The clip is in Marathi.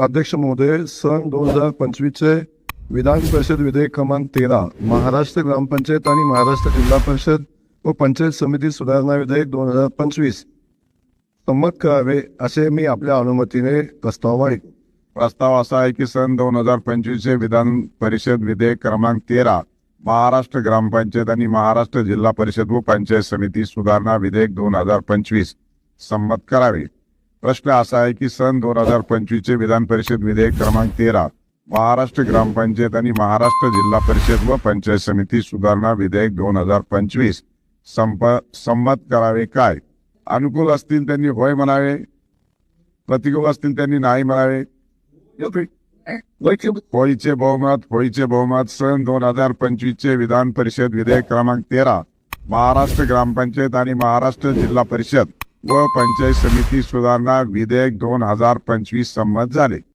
अध्यक्ष महोदय सन दोन हजार पंचवीसचे विधान परिषद विधेयक क्रमांक तेरा महाराष्ट्र ग्रामपंचायत आणि महाराष्ट्र जिल्हा परिषद व पंचायत समिती सुधारणा विधेयक दोन हजार पंचवीस संमत करावे असे मी आपल्या अनुमतीने प्रस्ताव मांडतो प्रस्ताव असा आहे की सन दोन हजार पंचवीसचे विधान परिषद विधेयक क्रमांक तेरा महाराष्ट्र ग्रामपंचायत आणि महाराष्ट्र जिल्हा परिषद व पंचायत समिती सुधारणा विधेयक दोन हजार पंचवीस संमत करावे. प्रश्न असा आहे की सन दोन हजार पंचवीसचे विधान परिषद विधेयक क्रमांक तेरा महाराष्ट्र ग्रामपंचायत आणि महाराष्ट्र जिल्हा परिषद व पंचायत समिती सुधारणा विधेयक दोन हजार पंचवीस संप संमत करावे काय? अनुकूल असतील त्यांनी होय म्हणावे? प्रतिकूल असतील त्यांनी नाही म्हणावे? होळीचे बहुमत होळीचे बहुमत सन दोन हजार पंचवीसचे विधान परिषद विधेयक क्रमांक तेरा महाराष्ट्र ग्रामपंचायत आणि महाराष्ट्र जिल्हा परिषद. व पंचायत समिती सुधारणा विधेयक दोन हजार पंचवीस संमत झाले.